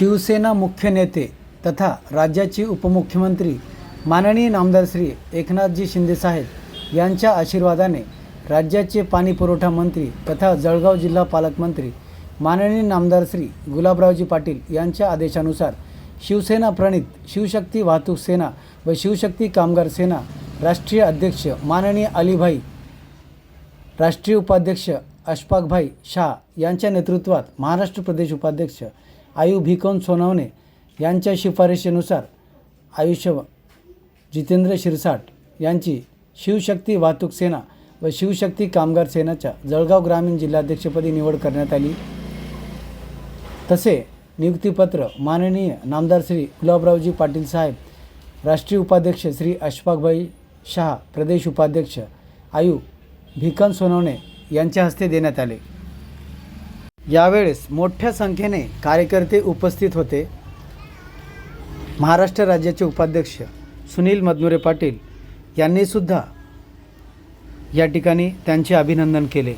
शिवसेना मुख्य नेते तथा राज्याचे उपमुख्यमंत्री माननीय नामदार श्री एकनाथजी शिंदेसाहेब यांच्या आशीर्वादाने राज्याचे पाणी पुरवठा मंत्री तथा जळगाव जिल्हा पालकमंत्री माननीय नामदार श्री गुलाबरावजी पाटील यांच्या आदेशानुसार शिवसेना प्रणित शिवशक्ती वाहतूक सेना व शिवशक्ती कामगार सेना राष्ट्रीय अध्यक्ष माननीय अलीभाई राष्ट्रीय उपाध्यक्ष अशफाकभाई शाह यांच्या नेतृत्वात महाराष्ट्र प्रदेश उपाध्यक्ष आयू भिकोन सोनवणे यांच्या शिफारशीनुसार आयुष्य जितेंद्र शिरसाट यांची शिवशक्ती वाहतूक सेना व शिवशक्ती कामगार सेनाच्या जळगाव ग्रामीण जिल्हाध्यक्षपदी निवड करण्यात आली. तसे नियुक्तीपत्र माननीय नामदार श्री गुलाबरावजी पाटील साहेब राष्ट्रीय उपाध्यक्ष श्री अशफाकभाई शहा प्रदेश उपाध्यक्ष आयु भिकन सोनवणे यांच्या हस्ते देण्यात आले. यावेळेस मोठ्या संख्येने कार्यकर्ते उपस्थित होते. महाराष्ट्र राज्याचे उपाध्यक्ष सुनील मदनुरे पाटील यांनीसुद्धा या ठिकाणी त्यांचे अभिनंदन केले.